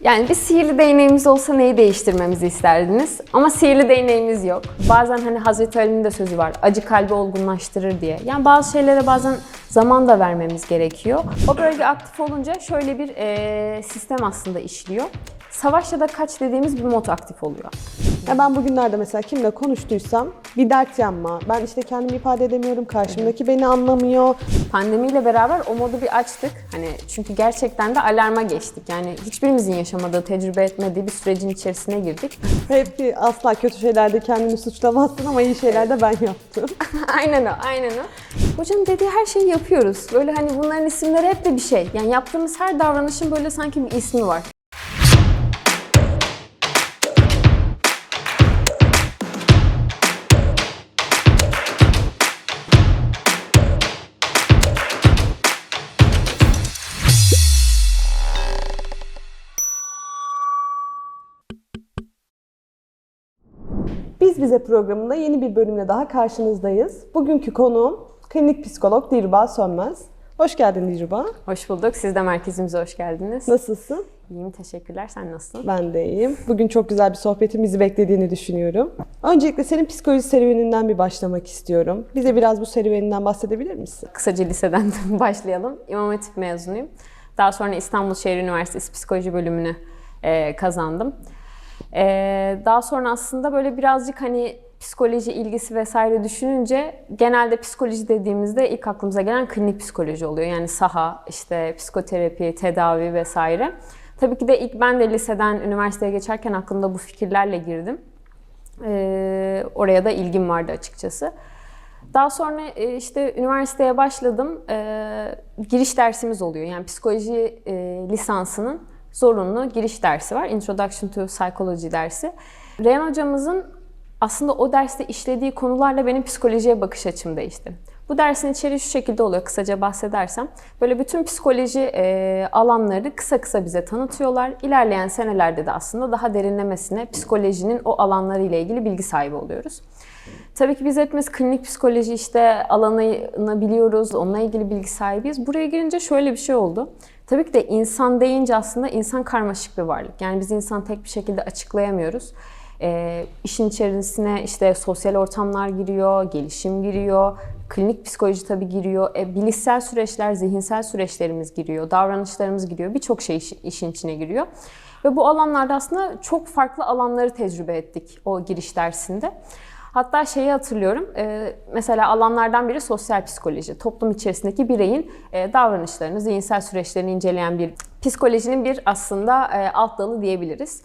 Yani bir sihirli değneğimiz olsa neyi değiştirmemizi isterdiniz? Ama sihirli değneğimiz yok. Bazen hani Hazreti Ali'nin de sözü var. Acı kalbi olgunlaştırır diye. Yani bazı şeylere bazen zaman da vermemiz gerekiyor. O bölge aktif olunca şöyle bir eee, sistem aslında işliyor. Savaş ya da kaç dediğimiz bir mod aktif oluyor. Ya ben bugünlerde mesela kimle konuştuysam bir dert yanma. Ben işte kendimi ifade edemiyorum, karşımdaki beni anlamıyor. Pandemiyle beraber o modu bir açtık. Hani çünkü gerçekten de alarma geçtik. Yani hiçbirimizin yaşamadığı, tecrübe etmediği bir sürecin içerisine girdik. Hep ki asla kötü şeylerde kendini suçlamazsın ama iyi şeylerde ben yaptım. aynen o, aynen o. Hocam dediği her şeyi yapıyoruz. Böyle hani bunların isimleri hep de bir şey. Yani yaptığımız her davranışın böyle sanki bir ismi var. Bize programında yeni bir bölümle daha karşınızdayız. Bugünkü konuğum klinik psikolog Dilruba Sönmez. Hoş geldin Dilruba. Hoş bulduk. Siz de merkezimize hoş geldiniz. Nasılsın? İyiyim, teşekkürler. Sen nasılsın? Ben de iyiyim. Bugün çok güzel bir sohbetin bizi beklediğini düşünüyorum. Öncelikle senin psikoloji serüveninden bir başlamak istiyorum. Bize biraz bu serüveninden bahsedebilir misin? Kısaca liseden başlayalım. İmam Hatip mezunuyum. Daha sonra İstanbul Şehir Üniversitesi Psikoloji bölümünü e, kazandım. E, daha sonra aslında böyle birazcık hani psikoloji ilgisi vesaire düşününce genelde psikoloji dediğimizde ilk aklımıza gelen klinik psikoloji oluyor. Yani saha, işte psikoterapi, tedavi vesaire. Tabii ki de ilk ben de liseden üniversiteye geçerken aklımda bu fikirlerle girdim. E, oraya da ilgim vardı açıkçası. Daha sonra e, işte üniversiteye başladım. E, giriş dersimiz oluyor. Yani psikoloji e, lisansının zorunlu giriş dersi var. Introduction to Psychology dersi. Reyhan hocamızın aslında o derste işlediği konularla benim psikolojiye bakış açım değişti. Bu dersin içeriği şu şekilde oluyor kısaca bahsedersem. Böyle bütün psikoloji e, alanları kısa kısa bize tanıtıyorlar. İlerleyen senelerde de aslında daha derinlemesine psikolojinin o alanları ile ilgili bilgi sahibi oluyoruz. Tabii ki biz hepimiz klinik psikoloji işte alanını biliyoruz, onunla ilgili bilgi sahibiyiz. Buraya girince şöyle bir şey oldu. Tabii ki de insan deyince aslında insan karmaşık bir varlık. Yani biz insan tek bir şekilde açıklayamıyoruz. E, işin içerisine işte sosyal ortamlar giriyor, gelişim giriyor, klinik psikoloji tabii giriyor, e, bilişsel süreçler, zihinsel süreçlerimiz giriyor, davranışlarımız giriyor, birçok şey iş- işin içine giriyor. Ve bu alanlarda aslında çok farklı alanları tecrübe ettik o giriş dersinde. Hatta şeyi hatırlıyorum, e, mesela alanlardan biri sosyal psikoloji. Toplum içerisindeki bireyin e, davranışlarını, zihinsel süreçlerini inceleyen bir psikolojinin bir aslında e, alt dalı diyebiliriz.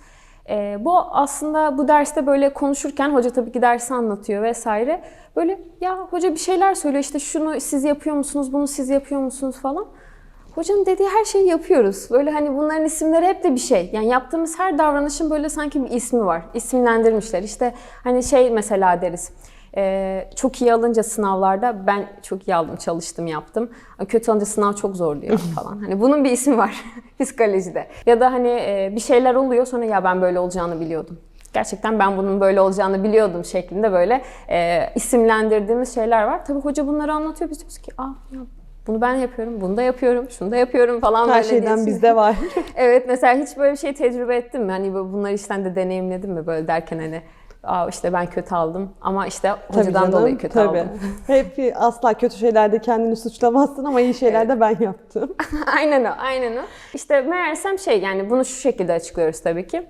E, bu aslında bu derste böyle konuşurken hoca tabii ki dersi anlatıyor vesaire. Böyle ya hoca bir şeyler söylüyor işte şunu siz yapıyor musunuz, bunu siz yapıyor musunuz falan. Hocanın dediği her şeyi yapıyoruz. Böyle hani bunların isimleri hep de bir şey. Yani yaptığımız her davranışın böyle sanki bir ismi var. İsimlendirmişler. İşte hani şey mesela deriz. e, çok iyi alınca sınavlarda ben çok iyi aldım, çalıştım, yaptım. Kötü alınca sınav çok zor diyor falan. Hani bunun bir ismi var psikolojide. Ya da hani e, bir şeyler oluyor sonra ya ben böyle olacağını biliyordum. Gerçekten ben bunun böyle olacağını biliyordum şeklinde böyle e, isimlendirdiğimiz şeyler var. Tabii hoca bunları anlatıyor. Biz diyoruz ki Aa, ya bunu ben yapıyorum, bunu da yapıyorum, şunu da yapıyorum falan Her böyle şeyden bizde var. Evet mesela hiç böyle bir şey tecrübe ettin mi? Hani bunları işten de deneyimledin mi böyle derken hani Aa işte ben kötü aldım ama işte hocadan canım, dolayı kötü tabii. aldım. Hep asla kötü şeylerde kendini suçlamazsın ama iyi şeylerde ben yaptım. aynen o, aynen o. İşte meğersem şey yani bunu şu şekilde açıklıyoruz tabii ki.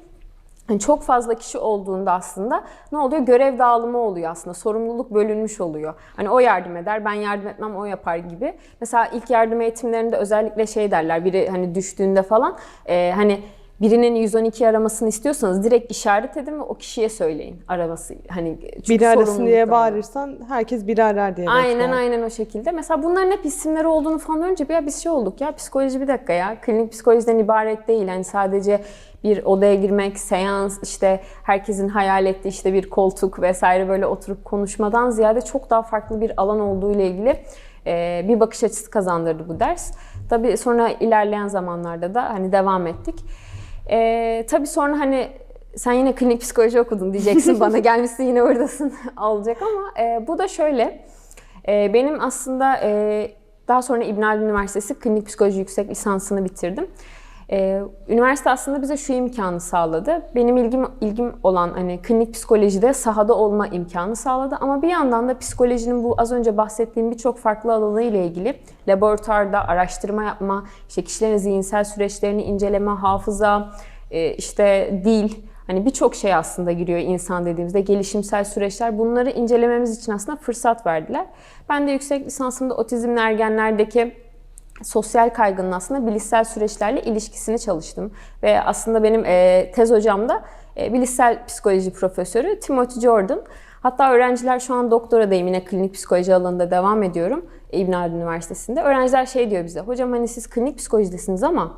Hani çok fazla kişi olduğunda aslında ne oluyor? Görev dağılımı oluyor aslında. Sorumluluk bölünmüş oluyor. Hani o yardım eder, ben yardım etmem, o yapar gibi. Mesela ilk yardım eğitimlerinde özellikle şey derler, biri hani düştüğünde falan e, hani birinin 112 aramasını istiyorsanız direkt işaret edin ve o kişiye söyleyin araması. Hani Biri arasın diye bağırırsan herkes biri arar diye Aynen bekler. aynen o şekilde. Mesela bunların hep isimleri olduğunu falan önce bir ya biz şey olduk ya psikoloji bir dakika ya klinik psikolojiden ibaret değil. Yani sadece bir odaya girmek, seans, işte herkesin hayal ettiği işte bir koltuk vesaire böyle oturup konuşmadan ziyade çok daha farklı bir alan olduğu ile ilgili e, bir bakış açısı kazandırdı bu ders. Tabii sonra ilerleyen zamanlarda da hani devam ettik. E, tabii sonra hani sen yine klinik psikoloji okudun diyeceksin bana gelmişsin yine oradasın olacak ama e, bu da şöyle. E, benim aslında e, daha sonra İbn Haldun Üniversitesi klinik psikoloji yüksek lisansını bitirdim. Ee, üniversite aslında bize şu imkanı sağladı. Benim ilgim ilgim olan hani klinik psikolojide sahada olma imkanı sağladı ama bir yandan da psikolojinin bu az önce bahsettiğim birçok farklı alanı ile ilgili laboratuvarda araştırma yapma, işte kişilerin zihinsel süreçlerini inceleme, hafıza, e, işte dil, hani birçok şey aslında giriyor insan dediğimizde gelişimsel süreçler. Bunları incelememiz için aslında fırsat verdiler. Ben de yüksek lisansımda otizmli ergenlerdeki sosyal kaygının aslında bilişsel süreçlerle ilişkisini çalıştım. Ve aslında benim e, tez hocam da e, bilişsel psikoloji profesörü Timothy Jordan. Hatta öğrenciler şu an doktoradayım yine klinik psikoloji alanında devam ediyorum İbn Haldun Üniversitesi'nde. Öğrenciler şey diyor bize, hocam hani siz klinik psikolojidesiniz ama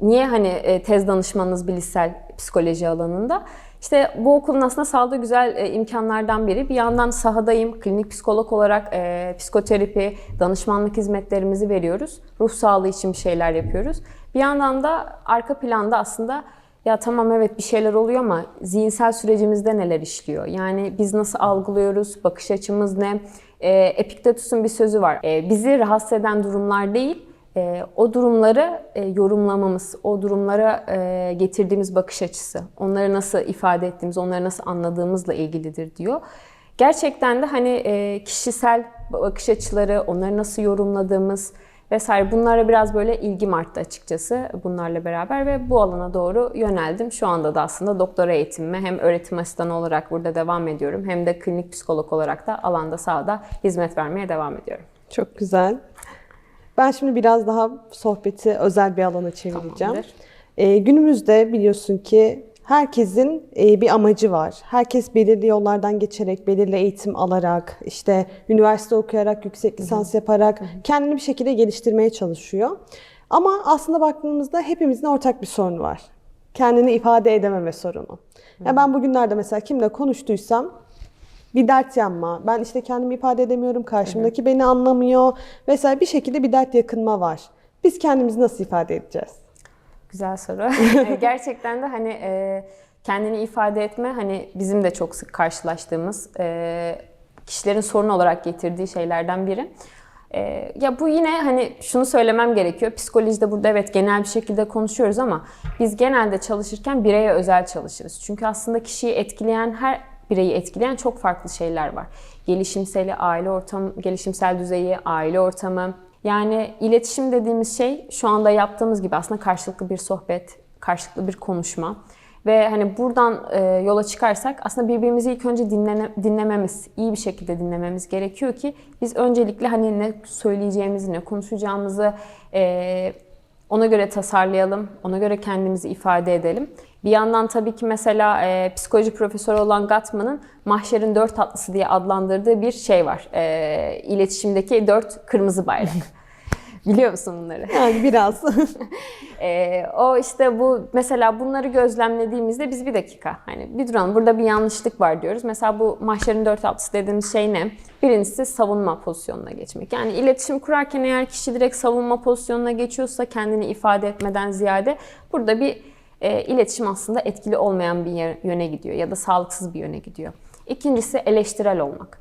niye hani e, tez danışmanınız bilişsel psikoloji alanında? İşte bu okulun aslında sağladığı güzel e, imkanlardan biri. Bir yandan sahadayım, klinik psikolog olarak e, psikoterapi, danışmanlık hizmetlerimizi veriyoruz. Ruh sağlığı için bir şeyler yapıyoruz. Bir yandan da arka planda aslında ya tamam evet bir şeyler oluyor ama zihinsel sürecimizde neler işliyor? Yani biz nasıl algılıyoruz, bakış açımız ne? E, Epiktetus'un bir sözü var. E, bizi rahatsız eden durumlar değil, o durumları e, yorumlamamız, o durumlara e, getirdiğimiz bakış açısı, onları nasıl ifade ettiğimiz, onları nasıl anladığımızla ilgilidir diyor. Gerçekten de hani e, kişisel bakış açıları, onları nasıl yorumladığımız vesaire bunlara biraz böyle ilgim arttı açıkçası bunlarla beraber ve bu alana doğru yöneldim. Şu anda da aslında doktora eğitimime hem öğretim asistanı olarak burada devam ediyorum hem de klinik psikolog olarak da alanda sahada hizmet vermeye devam ediyorum. Çok güzel. Ben şimdi biraz daha sohbeti özel bir alana çevireceğim. Tamamdır. Ee, günümüzde biliyorsun ki herkesin e, bir amacı var. Herkes belirli yollardan geçerek, belirli eğitim alarak, işte üniversite okuyarak, yüksek lisans yaparak kendini bir şekilde geliştirmeye çalışıyor. Ama aslında baktığımızda hepimizin ortak bir sorunu var. Kendini ifade edememe sorunu. Ya ben bugünlerde mesela kimle konuştuysam bir dert yanma. Ben işte kendimi ifade edemiyorum. Karşımdaki beni anlamıyor. Vesaire bir şekilde bir dert yakınma var. Biz kendimizi nasıl ifade edeceğiz? Güzel soru. E, Gerçekten de hani e, kendini ifade etme hani bizim de çok sık karşılaştığımız e, kişilerin sorun olarak getirdiği şeylerden biri. E, ya bu yine hani şunu söylemem gerekiyor. Psikolojide burada evet genel bir şekilde konuşuyoruz ama biz genelde çalışırken bireye özel çalışırız. Çünkü aslında kişiyi etkileyen her bireyi etkileyen çok farklı şeyler var. Gelişimseli aile ortamı, gelişimsel düzeyi, aile ortamı. Yani iletişim dediğimiz şey şu anda yaptığımız gibi aslında karşılıklı bir sohbet, karşılıklı bir konuşma. Ve hani buradan e, yola çıkarsak aslında birbirimizi ilk önce dinlene, dinlememiz, iyi bir şekilde dinlememiz gerekiyor ki biz öncelikle hani ne söyleyeceğimizi, ne konuşacağımızı e, ona göre tasarlayalım, ona göre kendimizi ifade edelim. Bir yandan tabii ki mesela e, psikoloji profesörü olan Gatman'ın mahşerin dört tatlısı diye adlandırdığı bir şey var. E, iletişimdeki dört kırmızı bayrak. Biliyor musun bunları? Yani biraz. Ee, o işte bu mesela bunları gözlemlediğimizde biz bir dakika hani bir duralım burada bir yanlışlık var diyoruz. Mesela bu mahşerin dört altısı dediğimiz şey ne? Birincisi savunma pozisyonuna geçmek. Yani iletişim kurarken eğer kişi direkt savunma pozisyonuna geçiyorsa kendini ifade etmeden ziyade burada bir e, iletişim aslında etkili olmayan bir yöne gidiyor ya da sağlıksız bir yöne gidiyor. İkincisi eleştirel olmak.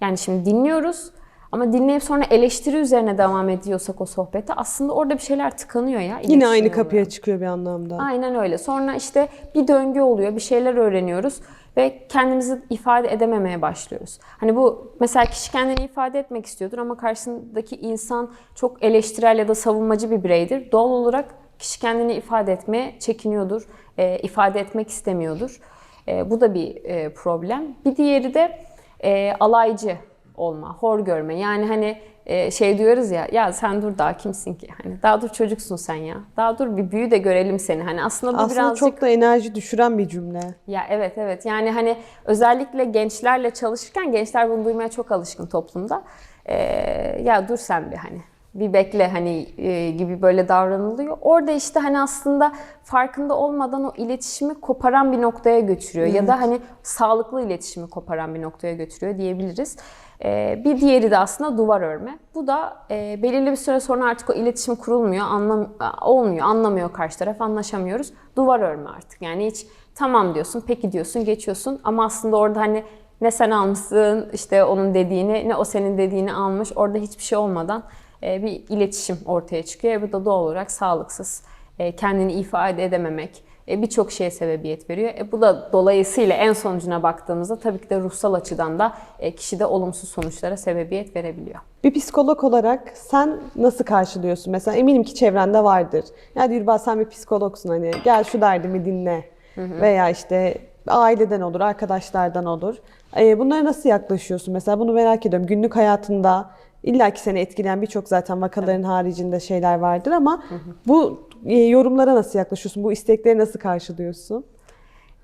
Yani şimdi dinliyoruz ama dinleyip sonra eleştiri üzerine devam ediyorsak o sohbete aslında orada bir şeyler tıkanıyor ya. Yine aynı kapıya çıkıyor bir anlamda. Aynen öyle. Sonra işte bir döngü oluyor, bir şeyler öğreniyoruz ve kendimizi ifade edememeye başlıyoruz. Hani bu mesela kişi kendini ifade etmek istiyordur ama karşısındaki insan çok eleştirel ya da savunmacı bir bireydir. Doğal olarak kişi kendini ifade etmeye çekiniyordur, e, ifade etmek istemiyordur. E, bu da bir e, problem. Bir diğeri de e, alaycı olma, hor görme. Yani hani e, şey diyoruz ya, ya sen dur daha kimsin ki? Hani daha dur çocuksun sen ya. Daha dur bir büyü de görelim seni. Hani aslında bu Aslında birazcık çok da enerji düşüren bir cümle. ya evet evet. Yani hani özellikle gençlerle çalışırken gençler bunu duymaya çok alışkın toplumda. Ee, ya dur sen bir hani bir bekle hani e, gibi böyle davranılıyor. Orada işte hani aslında farkında olmadan o iletişimi koparan bir noktaya götürüyor ya da hani sağlıklı iletişimi koparan bir noktaya götürüyor diyebiliriz. Ee, bir diğeri de aslında duvar örme. Bu da e, belirli bir süre sonra artık o iletişim kurulmuyor, anlam olmuyor, anlamıyor karşı taraf, anlaşamıyoruz. Duvar örme artık. Yani hiç tamam diyorsun, peki diyorsun, geçiyorsun ama aslında orada hani ne sen almışsın işte onun dediğini ne o senin dediğini almış. Orada hiçbir şey olmadan e, bir iletişim ortaya çıkıyor. Bu da doğal olarak sağlıksız e, kendini ifade edememek e, birçok şeye sebebiyet veriyor. E, bu da dolayısıyla en sonucuna baktığımızda tabii ki de ruhsal açıdan da e, kişide olumsuz sonuçlara sebebiyet verebiliyor. Bir psikolog olarak sen nasıl karşılıyorsun? Mesela eminim ki çevrende vardır. Ya Dilba sen bir psikologsun hani gel şu derdimi dinle. Veya işte aileden olur, arkadaşlardan olur. Bunlara nasıl yaklaşıyorsun? Mesela bunu merak ediyorum. Günlük hayatında illa ki seni etkileyen birçok zaten vakaların haricinde şeyler vardır ama bu e, yorumlara nasıl yaklaşıyorsun? Bu istekleri nasıl karşılıyorsun?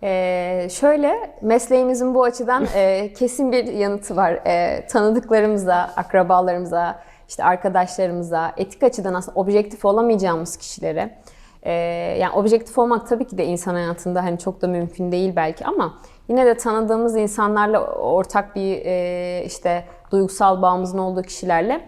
Ee, şöyle mesleğimizin bu açıdan e, kesin bir yanıtı var. E, tanıdıklarımıza, akrabalarımıza, işte arkadaşlarımıza, etik açıdan aslında objektif olamayacağımız kişilere, e, yani objektif olmak tabii ki de insan hayatında hani çok da mümkün değil belki ama yine de tanıdığımız insanlarla ortak bir e, işte duygusal bağımızın olduğu kişilerle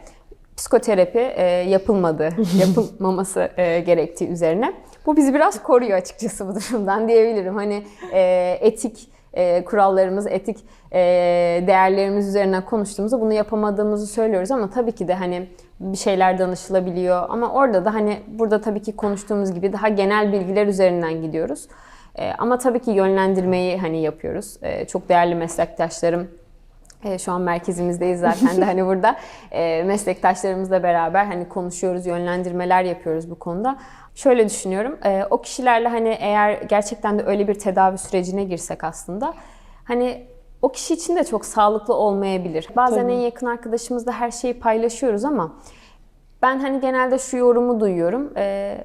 psikoterapi e, yapılmadı, yapılmaması e, gerektiği üzerine. Bu bizi biraz koruyor açıkçası bu durumdan diyebilirim. Hani e, etik e, kurallarımız, etik e, değerlerimiz üzerine konuştuğumuzda bunu yapamadığımızı söylüyoruz ama tabii ki de hani bir şeyler danışılabiliyor ama orada da hani burada tabii ki konuştuğumuz gibi daha genel bilgiler üzerinden gidiyoruz. E, ama tabii ki yönlendirmeyi hani yapıyoruz. E, çok değerli meslektaşlarım e, şu an merkezimizdeyiz zaten de hani burada e, meslektaşlarımızla beraber hani konuşuyoruz, yönlendirmeler yapıyoruz bu konuda. Şöyle düşünüyorum, e, o kişilerle hani eğer gerçekten de öyle bir tedavi sürecine girsek aslında hani o kişi için de çok sağlıklı olmayabilir. Bazen Tabii. en yakın arkadaşımızla her şeyi paylaşıyoruz ama ben hani genelde şu yorumu duyuyorum. E,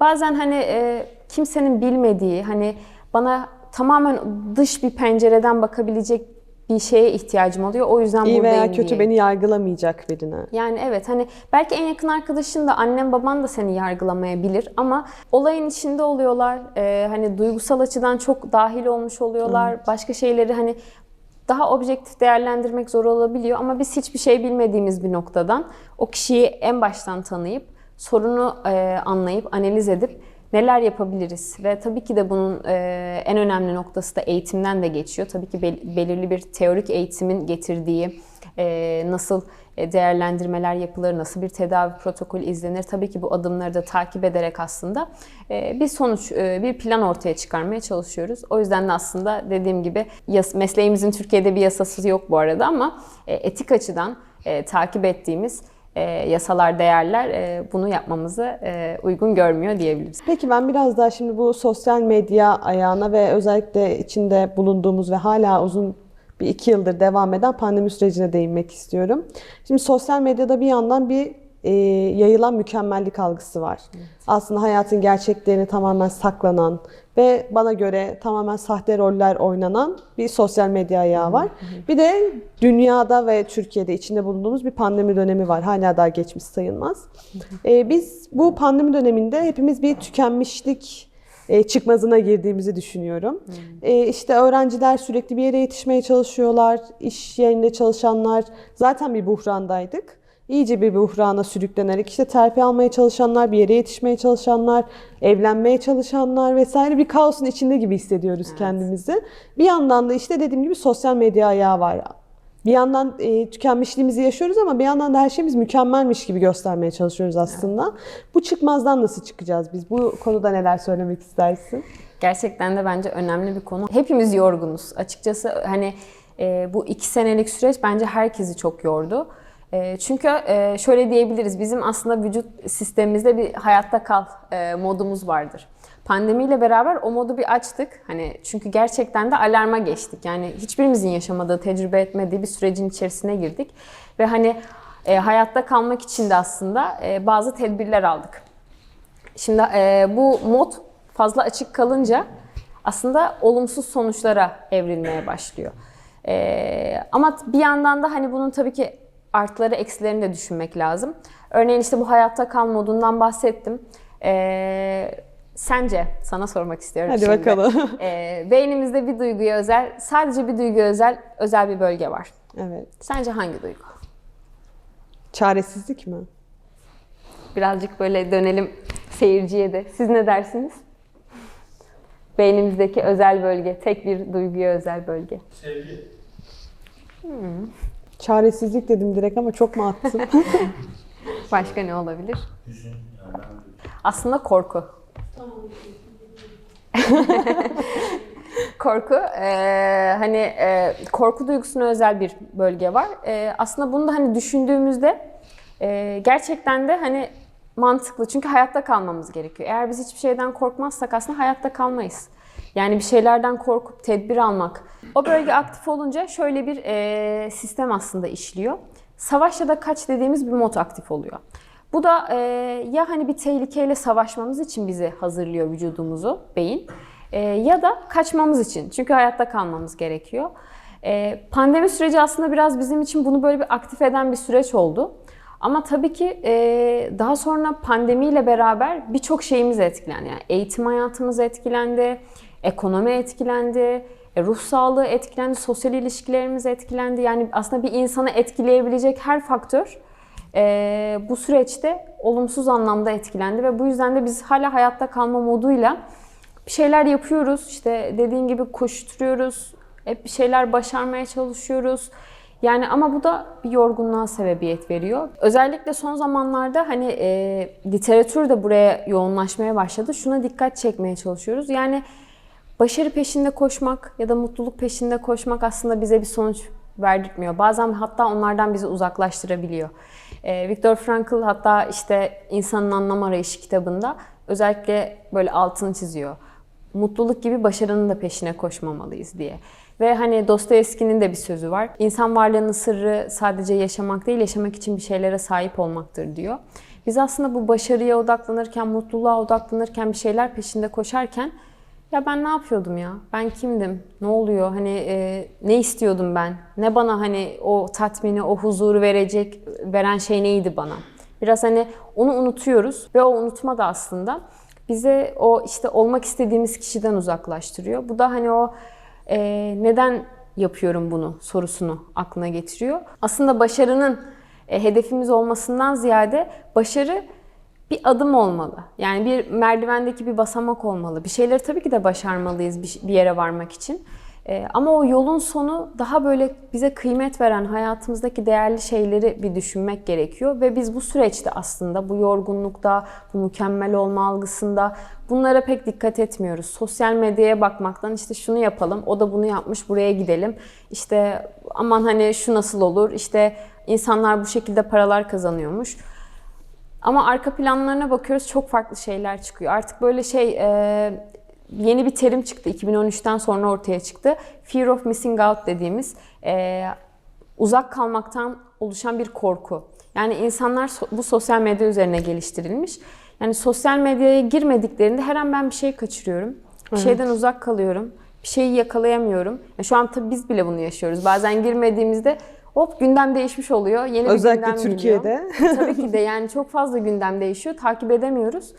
bazen hani e, kimsenin bilmediği hani bana tamamen dış bir pencereden bakabilecek bir şeye ihtiyacım oluyor. O yüzden İyi buradayım veya kötü diye. beni yargılamayacak birine. Yani evet hani belki en yakın arkadaşın da annem baban da seni yargılamayabilir ama olayın içinde oluyorlar. Ee, hani duygusal açıdan çok dahil olmuş oluyorlar. Başka şeyleri hani daha objektif değerlendirmek zor olabiliyor ama biz hiçbir şey bilmediğimiz bir noktadan o kişiyi en baştan tanıyıp sorunu e, anlayıp analiz edip neler yapabiliriz ve tabii ki de bunun e, en önemli noktası da eğitimden de geçiyor. Tabii ki bel- belirli bir teorik eğitimin getirdiği e, nasıl e, değerlendirmeler yapılır, nasıl bir tedavi protokolü izlenir. Tabii ki bu adımları da takip ederek aslında bir sonuç, bir plan ortaya çıkarmaya çalışıyoruz. O yüzden de aslında dediğim gibi mesleğimizin Türkiye'de bir yasası yok bu arada ama etik açıdan takip ettiğimiz e, yasalar, değerler e, bunu yapmamızı e, uygun görmüyor diyebiliriz. Peki ben biraz daha şimdi bu sosyal medya ayağına ve özellikle içinde bulunduğumuz ve hala uzun bir iki yıldır devam eden pandemi sürecine değinmek istiyorum. Şimdi sosyal medyada bir yandan bir e, yayılan mükemmellik algısı var. Aslında hayatın gerçeklerini tamamen saklanan ve bana göre tamamen sahte roller oynanan bir sosyal medya ayağı var. Bir de dünyada ve Türkiye'de içinde bulunduğumuz bir pandemi dönemi var. Hala daha geçmiş sayılmaz. E, biz bu pandemi döneminde hepimiz bir tükenmişlik e, çıkmazına girdiğimizi düşünüyorum. E, işte öğrenciler sürekli bir yere yetişmeye çalışıyorlar. İş yerinde çalışanlar zaten bir buhrandaydık. İyice bir buhrana sürüklenerek işte terfi almaya çalışanlar, bir yere yetişmeye çalışanlar, evlenmeye çalışanlar vesaire bir kaosun içinde gibi hissediyoruz kendimizi. Bir yandan da işte dediğim gibi sosyal medya ayağı var. Bir yandan e, tükenmişliğimizi yaşıyoruz ama bir yandan da her şeyimiz mükemmelmiş gibi göstermeye çalışıyoruz aslında. Bu çıkmazdan nasıl çıkacağız biz? Bu konuda neler söylemek istersin? Gerçekten de bence önemli bir konu. Hepimiz yorgunuz. Açıkçası hani e, bu iki senelik süreç bence herkesi çok yordu. E, çünkü e, şöyle diyebiliriz, bizim aslında vücut sistemimizde bir hayatta kal e, modumuz vardır. Pandemiyle beraber o modu bir açtık. Hani çünkü gerçekten de alarma geçtik. Yani hiçbirimizin yaşamadığı, tecrübe etmediği bir sürecin içerisine girdik. Ve hani e, hayatta kalmak için de aslında e, bazı tedbirler aldık. Şimdi e, bu mod fazla açık kalınca aslında olumsuz sonuçlara evrilmeye başlıyor. E, ama bir yandan da hani bunun tabii ki artıları eksilerini de düşünmek lazım. Örneğin işte bu hayatta kal modundan bahsettim. E, sence sana sormak istiyorum Hadi şimdi. bakalım. E, beynimizde bir duyguya özel, sadece bir duyguya özel özel bir bölge var. Evet. Sence hangi duygu? Çaresizlik mi? Birazcık böyle dönelim seyirciye de. Siz ne dersiniz? Beynimizdeki özel bölge, tek bir duyguya özel bölge. Sevgi. Çaresizlik dedim direkt ama çok mu attım? Başka ne olabilir? Hüzün. Yani ben Aslında korku. Korku, eee, hani eee, korku duygusuna özel bir bölge var. Eee, aslında bunu da hani düşündüğümüzde eee, gerçekten de hani mantıklı. Çünkü hayatta kalmamız gerekiyor. Eğer biz hiçbir şeyden korkmazsak aslında hayatta kalmayız. Yani bir şeylerden korkup tedbir almak. O bölge aktif olunca şöyle bir eee, sistem aslında işliyor. Savaş ya da kaç dediğimiz bir mod aktif oluyor. Bu da eee, ya hani bir tehlikeyle savaşmamız için bizi hazırlıyor vücudumuzu, beyin. Eee, ya da kaçmamız için. Çünkü hayatta kalmamız gerekiyor. Eee, pandemi süreci aslında biraz bizim için bunu böyle bir aktif eden bir süreç oldu. Ama tabii ki eee, daha sonra pandemiyle beraber birçok şeyimiz etkilendi. Yani eğitim hayatımız etkilendi, ekonomi etkilendi, e, ruh sağlığı etkilendi, sosyal ilişkilerimiz etkilendi. Yani aslında bir insanı etkileyebilecek her faktör eee, bu süreçte olumsuz anlamda etkilendi ve bu yüzden de biz hala hayatta kalma moduyla bir şeyler yapıyoruz. İşte dediğin gibi koşturuyoruz. Hep bir şeyler başarmaya çalışıyoruz. Yani ama bu da bir yorgunluğa sebebiyet veriyor. Özellikle son zamanlarda hani e, literatür de buraya yoğunlaşmaya başladı. Şuna dikkat çekmeye çalışıyoruz. Yani başarı peşinde koşmak ya da mutluluk peşinde koşmak aslında bize bir sonuç verdirtmiyor. Bazen hatta onlardan bizi uzaklaştırabiliyor. Ee, Viktor Frankl hatta işte İnsanın Anlam Arayışı kitabında özellikle böyle altını çiziyor. Mutluluk gibi başarının da peşine koşmamalıyız diye. Ve hani Dostoyevski'nin de bir sözü var. İnsan varlığının sırrı sadece yaşamak değil, yaşamak için bir şeylere sahip olmaktır diyor. Biz aslında bu başarıya odaklanırken, mutluluğa odaklanırken, bir şeyler peşinde koşarken ya ben ne yapıyordum ya? Ben kimdim? Ne oluyor? Hani e, ne istiyordum ben? Ne bana hani o tatmini, o huzuru verecek, veren şey neydi bana? Biraz hani onu unutuyoruz ve o unutma da aslında bize o işte olmak istediğimiz kişiden uzaklaştırıyor. Bu da hani o e, neden yapıyorum bunu sorusunu aklına getiriyor. Aslında başarının e, hedefimiz olmasından ziyade başarı bir adım olmalı. Yani bir merdivendeki bir basamak olmalı. Bir şeyleri tabii ki de başarmalıyız bir, yere varmak için. Ee, ama o yolun sonu daha böyle bize kıymet veren hayatımızdaki değerli şeyleri bir düşünmek gerekiyor. Ve biz bu süreçte aslında bu yorgunlukta, bu mükemmel olma algısında bunlara pek dikkat etmiyoruz. Sosyal medyaya bakmaktan işte şunu yapalım, o da bunu yapmış, buraya gidelim. İşte aman hani şu nasıl olur, işte insanlar bu şekilde paralar kazanıyormuş. Ama arka planlarına bakıyoruz çok farklı şeyler çıkıyor. Artık böyle şey e, yeni bir terim çıktı 2013'ten sonra ortaya çıktı. Fear of missing out dediğimiz e, uzak kalmaktan oluşan bir korku. Yani insanlar bu sosyal medya üzerine geliştirilmiş. Yani sosyal medyaya girmediklerinde her an ben bir şey kaçırıyorum. Bir şeyden uzak kalıyorum. Bir şeyi yakalayamıyorum. Ya şu an tabii biz bile bunu yaşıyoruz. Bazen girmediğimizde hop gündem değişmiş oluyor. Yeni bir Özellikle gündem Türkiye'de. geliyor. Tabii ki de yani çok fazla gündem değişiyor. Takip edemiyoruz.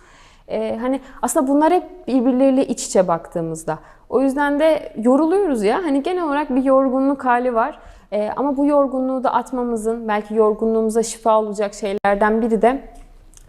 Ee, hani aslında bunlar hep birbirleriyle iç içe baktığımızda. O yüzden de yoruluyoruz ya. Hani genel olarak bir yorgunluk hali var. Ee, ama bu yorgunluğu da atmamızın belki yorgunluğumuza şifa olacak şeylerden biri de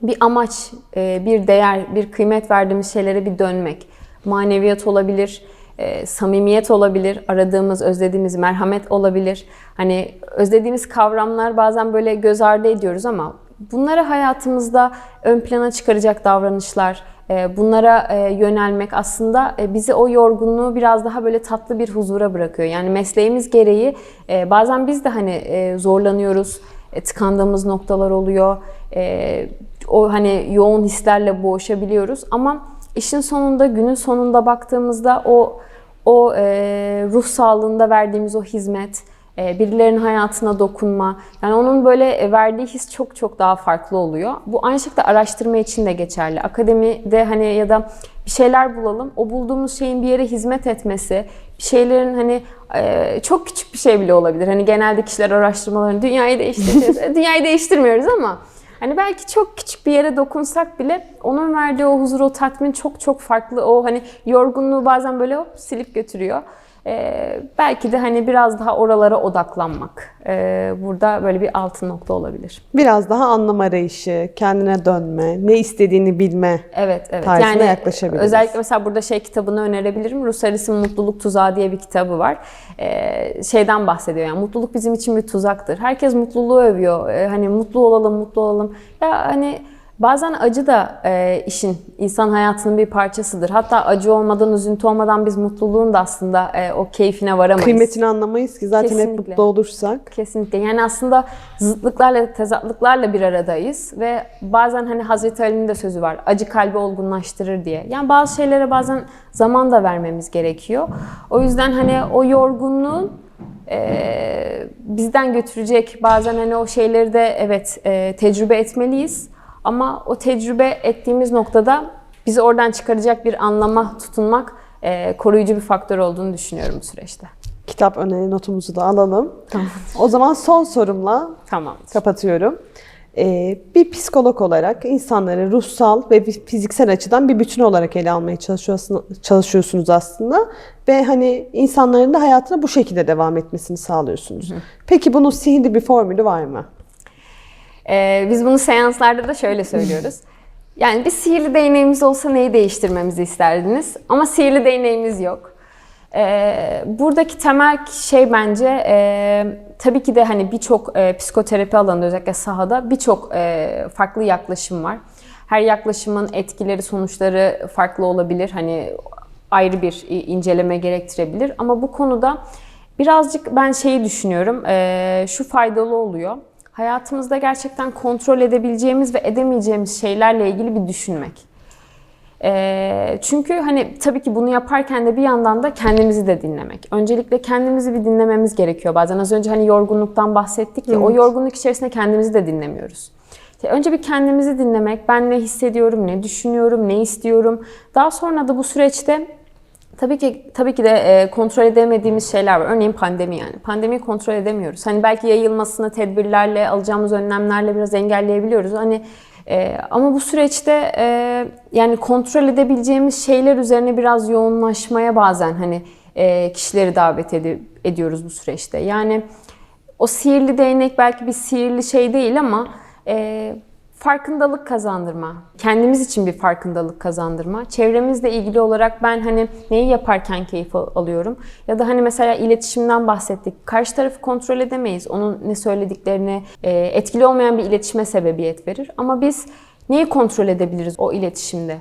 bir amaç, e, bir değer, bir kıymet verdiğimiz şeylere bir dönmek. Maneviyat olabilir, e, samimiyet olabilir, aradığımız, özlediğimiz merhamet olabilir. Hani özlediğimiz kavramlar bazen böyle göz ardı ediyoruz ama bunları hayatımızda ön plana çıkaracak davranışlar, e, bunlara e, yönelmek aslında e, bizi o yorgunluğu biraz daha böyle tatlı bir huzura bırakıyor. Yani mesleğimiz gereği bazen biz de hani zorlanıyoruz, tıkandığımız noktalar oluyor. O hani yoğun hislerle boğuşabiliyoruz ama işin sonunda, günün sonunda baktığımızda o o e, ruh sağlığında verdiğimiz o hizmet, e, birilerinin hayatına dokunma, yani onun böyle e, verdiği his çok çok daha farklı oluyor. Bu aynı şekilde araştırma için de geçerli. Akademide hani ya da bir şeyler bulalım, o bulduğumuz şeyin bir yere hizmet etmesi, bir şeylerin hani e, çok küçük bir şey bile olabilir. Hani genelde kişiler araştırmalarını dünyayı değiştireceğiz. E, dünyayı değiştirmiyoruz ama Hani belki çok küçük bir yere dokunsak bile onun verdiği o huzur, o tatmin çok çok farklı. O hani yorgunluğu bazen böyle hop silip götürüyor. Ee, belki de hani biraz daha oralara odaklanmak. Ee, burada böyle bir altın nokta olabilir. Biraz daha anlam arayışı, kendine dönme, ne istediğini bilme. Evet, evet. Tarzına yani yaklaşabiliriz. özellikle mesela burada şey kitabını önerebilirim. Rus Harris'in Mutluluk Tuzağı diye bir kitabı var. Ee, şeyden bahsediyor yani mutluluk bizim için bir tuzaktır. Herkes mutluluğu övüyor. Ee, hani mutlu olalım, mutlu olalım. Ya hani Bazen acı da e, işin, insan hayatının bir parçasıdır. Hatta acı olmadan, üzüntü olmadan biz mutluluğun da aslında e, o keyfine varamayız. Kıymetini anlamayız ki zaten hep Kesinlikle. mutlu olursak. Kesinlikle. Yani aslında zıtlıklarla, tezatlıklarla bir aradayız ve bazen hani Hazreti Ali'nin de sözü var. Acı kalbi olgunlaştırır diye. Yani bazı şeylere bazen zaman da vermemiz gerekiyor. O yüzden hani o yorgunluğun e, bizden götürecek bazen hani o şeyleri de evet e, tecrübe etmeliyiz. Ama o tecrübe ettiğimiz noktada bizi oradan çıkaracak bir anlama tutunmak e, koruyucu bir faktör olduğunu düşünüyorum bu süreçte. Kitap öneri notumuzu da alalım. O zaman son sorumla Tamam. kapatıyorum. Ee, bir psikolog olarak insanları ruhsal ve fiziksel açıdan bir bütün olarak ele almaya çalışıyorsun- çalışıyorsunuz aslında. Ve hani insanların da hayatına bu şekilde devam etmesini sağlıyorsunuz. Peki bunun sihirli bir formülü var mı? Ee, biz bunu seanslarda da şöyle söylüyoruz. Yani bir sihirli değneğimiz olsa neyi değiştirmemizi isterdiniz? Ama sihirli değneğimiz yok. Ee, buradaki temel şey bence e, tabii ki de hani birçok e, psikoterapi alanında özellikle sahada birçok e, farklı yaklaşım var. Her yaklaşımın etkileri, sonuçları farklı olabilir. Hani ayrı bir inceleme gerektirebilir. Ama bu konuda birazcık ben şeyi düşünüyorum. e, şu faydalı oluyor hayatımızda gerçekten kontrol edebileceğimiz ve edemeyeceğimiz şeylerle ilgili bir düşünmek. Ee, çünkü hani tabii ki bunu yaparken de bir yandan da kendimizi de dinlemek. Öncelikle kendimizi bir dinlememiz gerekiyor bazen. Az önce hani yorgunluktan bahsettik ya, o yorgunluk içerisinde kendimizi de dinlemiyoruz. Önce bir kendimizi dinlemek, ben ne hissediyorum, ne düşünüyorum, ne istiyorum. Daha sonra da bu süreçte Tabii ki tabii ki de e, kontrol edemediğimiz şeyler var. Örneğin pandemi yani. Pandemiyi kontrol edemiyoruz. Hani belki yayılmasını tedbirlerle, alacağımız önlemlerle biraz engelleyebiliyoruz. Hani e, ama bu süreçte e, yani kontrol edebileceğimiz şeyler üzerine biraz yoğunlaşmaya bazen hani e, kişileri davet edi- ediyoruz bu süreçte. Yani o sihirli değnek belki bir sihirli şey değil ama e, farkındalık kazandırma. Kendimiz için bir farkındalık kazandırma. Çevremizle ilgili olarak ben hani neyi yaparken keyif al- alıyorum ya da hani mesela iletişimden bahsettik. Karşı tarafı kontrol edemeyiz. Onun ne söylediklerini e, etkili olmayan bir iletişime sebebiyet verir. Ama biz neyi kontrol edebiliriz o iletişimde?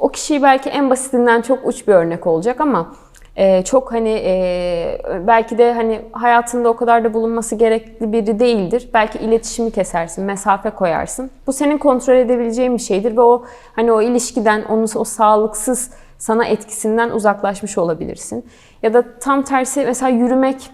O kişiyi belki en basitinden çok uç bir örnek olacak ama e, çok hani e, belki de hani hayatında o kadar da bulunması gerekli biri değildir. Belki iletişimi kesersin, mesafe koyarsın. Bu senin kontrol edebileceğin bir şeydir ve o hani o ilişkiden, onun o sağlıksız sana etkisinden uzaklaşmış olabilirsin. Ya da tam tersi mesela yürümek,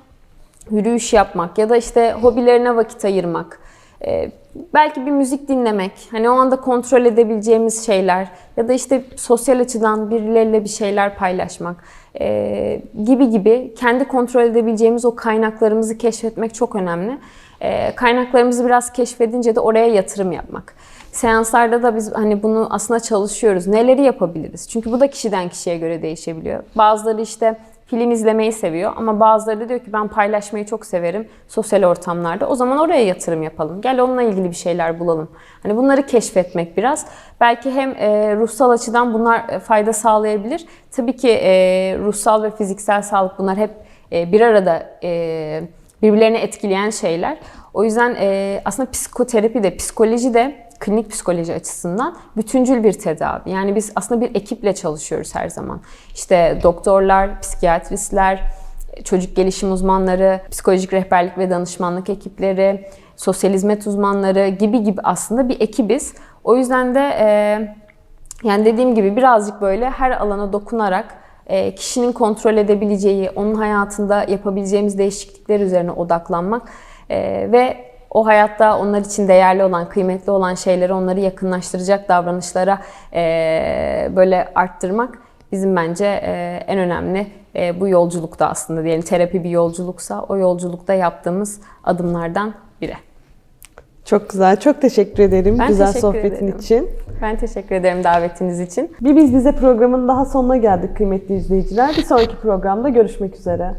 yürüyüş yapmak ya da işte hobilerine vakit ayırmak. Ee, belki bir müzik dinlemek, hani o anda kontrol edebileceğimiz şeyler ya da işte sosyal açıdan birileriyle bir şeyler paylaşmak ee, gibi gibi kendi kontrol edebileceğimiz o kaynaklarımızı keşfetmek çok önemli. Ee, kaynaklarımızı biraz keşfedince de oraya yatırım yapmak. Seanslarda da biz hani bunu aslında çalışıyoruz. Neleri yapabiliriz? Çünkü bu da kişiden kişiye göre değişebiliyor. Bazıları işte film izlemeyi seviyor ama bazıları da diyor ki ben paylaşmayı çok severim sosyal ortamlarda. O zaman oraya yatırım yapalım. Gel onunla ilgili bir şeyler bulalım. Hani bunları keşfetmek biraz. Belki hem e, ruhsal açıdan bunlar e, fayda sağlayabilir. Tabii ki e, ruhsal ve fiziksel sağlık bunlar hep bir arada birbirlerini etkileyen şeyler. O yüzden aslında psikoterapi de, psikoloji de klinik psikoloji açısından bütüncül bir tedavi. Yani biz aslında bir ekiple çalışıyoruz her zaman. İşte doktorlar, psikiyatristler, çocuk gelişim uzmanları, psikolojik rehberlik ve danışmanlık ekipleri, sosyal hizmet uzmanları gibi gibi aslında bir ekibiz. O yüzden de e, yani dediğim gibi birazcık böyle her alana dokunarak e, kişinin kontrol edebileceği, onun hayatında yapabileceğimiz değişiklikler üzerine odaklanmak e, ve o hayatta onlar için değerli olan, kıymetli olan şeyleri onları yakınlaştıracak davranışlara e, böyle arttırmak bizim bence e, en önemli e, bu yolculukta aslında diyelim terapi bir yolculuksa o yolculukta yaptığımız adımlardan biri. Çok güzel. Çok teşekkür ederim Ben güzel teşekkür sohbetin ederim. için. Ben teşekkür ederim davetiniz için. Bir Biz Bize programının daha sonuna geldik kıymetli izleyiciler. Bir sonraki programda görüşmek üzere.